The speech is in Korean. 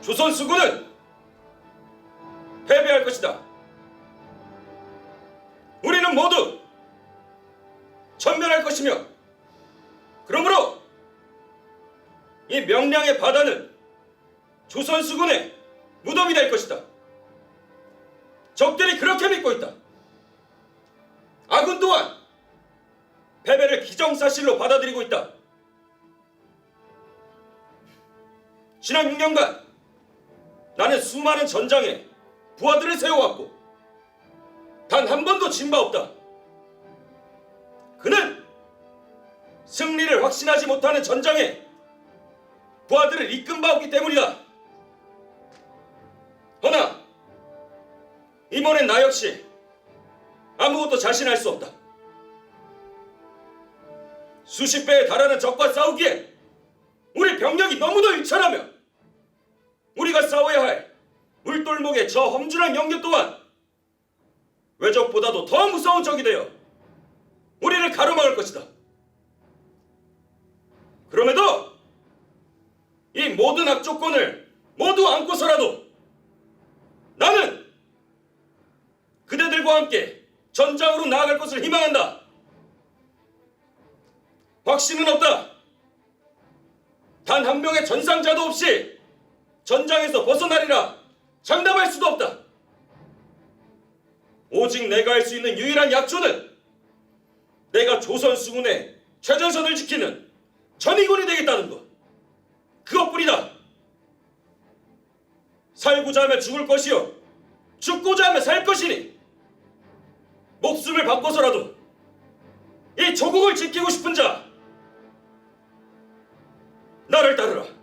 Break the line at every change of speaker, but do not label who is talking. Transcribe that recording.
조선 수군은 패배할 것이다. 우리는 모두 전멸할 것이며 그러므로 이 명량의 바다는 조선 수군의 무덤이 될 것이다. 적들이 그렇게 믿고 있다. 아군 또한 패배를 기정사실로 받아들이고 있다. 지난 6년간 나는 수많은 전장에 부하들을 세워왔고 단 한 번도 진 바 없다. 그는 승리를 확신하지 못하는 전장에 부하들을 이끈 바 없기 때문이다. 허나 이번엔 나 역시 아무것도 자신할 수 없다. 수십 배에 달하는 적과 싸우기에 우리 병력이 너무도 일천하며 우리가 싸워야 할 물돌목의 저 험준한 영역 또한 외적보다도 더 무서운 적이 되어 우리를 가로막을 것이다. 그럼에도 이 모든 악조건을 모두 안고서라도 나는 그대들과 함께 전장으로 나아갈 것을 희망한다. 확신은 없다. 단 한 명의 전상자도 없이 전장에서 벗어나리라 장담할 수도 없다. 오직 내가 할 수 있는 유일한 약조는 내가 조선 수군의 최전선을 지키는 전위군이 되겠다는 것. 그것뿐이다. 살고자 하면 죽을 것이요. 죽고자 하면 살 것이니. 목숨을 바꿔서라도 이 조국을 지키고 싶은 자, 나를 따르라.